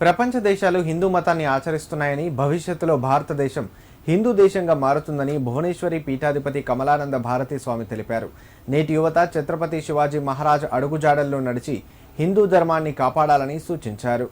ప్రపంచ దేశాలు హిందూ మతాన్ని ఆచరిస్తున్నాయని భవిష్యత్తులో భారతదేశం హిందూ దేశంగా మారుతుందని భువనేశ్వరి పీఠాధిపతి కమలానంద భారతి స్వామి తెలిపారు. నేటి యువత ఛత్రపతి శివాజీ మహారాజ్ అడుగుజాడల్లో నడిచి హిందూ ధర్మాన్ని కాపాడాలని సూచించారు.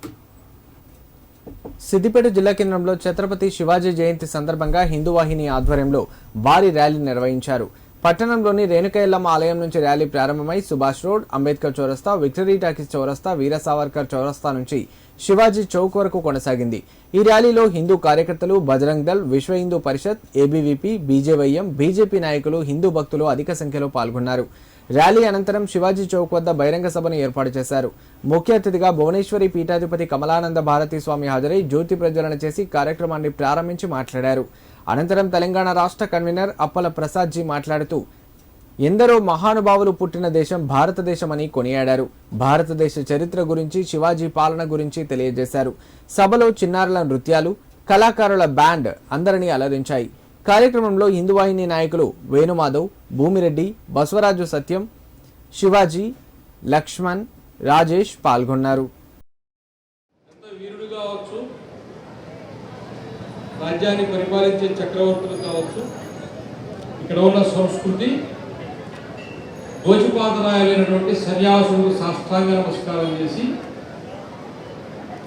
సిద్దిపేట జిల్లా కేంద్రంలో ఛత్రపతి శివాజీ జయంతి సందర్భంగా హిందూ వాహిని ఆధ్వర్యంలో భారీ ర్యాలీ నిర్వహించారు. పట్టణంలోని రేణుకైల్లమ్మ ఆలయం నుంచి ర్యాలీ ప్రారంభమై సుభాష్ రోడ్ అంబేద్కర్ చౌరస్తా విక్టరీ టాకీస్ చౌరస్తా వీర సావర్కర్ చౌరస్తా నుంచి శివాజీ చౌక్ వరకు కొనసాగింది. ఈ ర్యాలీలో హిందూ కార్యకర్తలు Bajrang Dal Vishwa Hindu Parishad ABVP BJYM BJP నాయకులు హిందూ భక్తులు అధిక సంఖ్యలో పాల్గొన్నారు. ర్యాలీ అనంతరం శివాజీ చౌక్ వద్ద బహిరంగ సభను ఏర్పాటు చేశారు. ముఖ్య అతిథిగా భువనేశ్వరి పీఠాధిపతి కమలానంద భారతీ స్వామి హాజరై జ్యోతి ప్రజ్వలన చేసి కార్యక్రమాన్ని ప్రారంభించి మాట్లాడారు. అనంతరం తెలంగాణ రాష్ట్ర కన్వీనర్ అప్పల ప్రసాద్ జీ మాట్లాడుతూ ఎందరో మహానుభావులు పుట్టిన దేశం భారతదేశమని కొనియాడారు. భారతదేశ చరిత్ర గురించి శివాజీ పాలన గురించి తెలియజేశారు. సభలో చిన్నారుల నృత్యాలు కళాకారుల బ్యాండ్ అందరినీ అలరించాయి. కార్యక్రమంలో హిందువాహిని నాయకులు వేణుమాధవ్ భూమిరెడ్డి బసవరాజు సత్యం శివాజీ లక్ష్మణ్ రాజేష్ పాల్గొన్నారు. రాజ్యాన్ని పరిపాలించే చక్రవర్తులు కావచ్చు. ఇక్కడ ఉన్న సంస్కృతి దోచిపాదరాయలైనటువంటి సన్యాసులు సాష్టాంగ నమస్కారం చేసి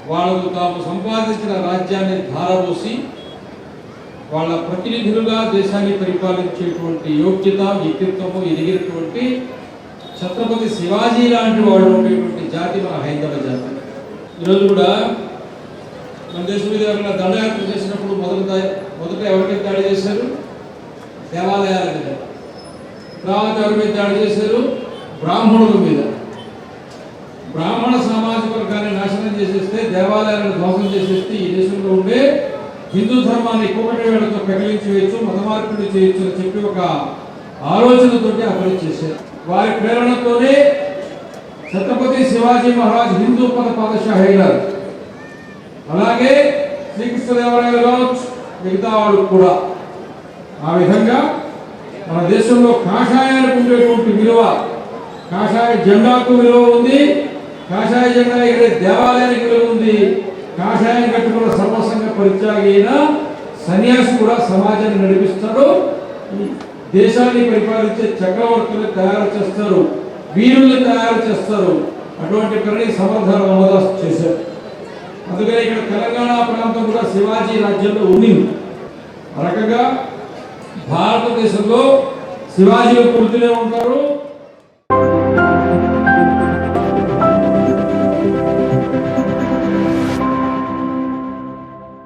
వాళ్ళకు తాము సంపాదించిన రాజ్యాన్ని ధారపోసి వాళ్ళ ప్రతినిధులుగా దేశాన్ని పరిపాలించేటువంటి యోగ్యత వ్యక్తిత్వము ఎదిగినటువంటి ఛత్రపతి శివాజీ లాంటి వాళ్ళు ఉండేటువంటి జాతి మన హైందవ జాతి. ఈరోజు కూడా మన దేశం మీద ఎవరైనా దండయాత్ర చేసినప్పుడు మొదట మొదట ఎవరి దాడి చేశారు? దేవాలయాల మీద. తర్వాత ఎవరి మీద దాడి చేశారు బ్రాహ్మణుల మీద. బ్రాహ్మణ సామాజిక వర్గాన్ని నాశనం చేసేస్తే దేవాలయాలను ధ్వంసం చేసేస్తే ఈ దేశంలో ఉండే హిందూ ధర్మాన్ని ఎక్కువటి వేళతో పెకలించి వేయచ్చు మత మార్పిడి చేయొచ్చు అని చెప్పి ఒక ఆలోచనతోటి అభివృద్ధి చేశారు. వారి ప్రేరణతోనే ఛత్రపతి శివాజీ మహారాజ్ హిందూ పద పాదషాహి అయినారు అలాగే శ్రీకృష్ణదేవరాయలు కావచ్చు మిగతా వాళ్ళు కూడా. ఆ విధంగా మన దేశంలో కాషాయానికి ఉండేటువంటి విలువ కాషాయ జెండాకు విలువ ఉంది. కాషాయ జెండా ఇక్కడ దేవాలయానికి విలువ ఉంది కాషాయం కట్టుకున్న సర్వసంగ పరిత్యాగి అయిన సన్యాసి కూడా సమాజాన్ని నడిపిస్తాడు. ఈ దేశాన్ని పరిపాలించే చక్రవర్తులు తయారు చేస్తారు వీరుల్ని తయారు చేస్తారు. అటువంటి పనిని సమర్థన రామదాస్ చేశారు అందుకని ఇక్కడ తెలంగాణ ప్రాంతం కూడా శివాజీ రాజ్యంలో ఉండింది రకంగా భారతదేశంలో శివాజీ పుడుతూనే ఉంటారు.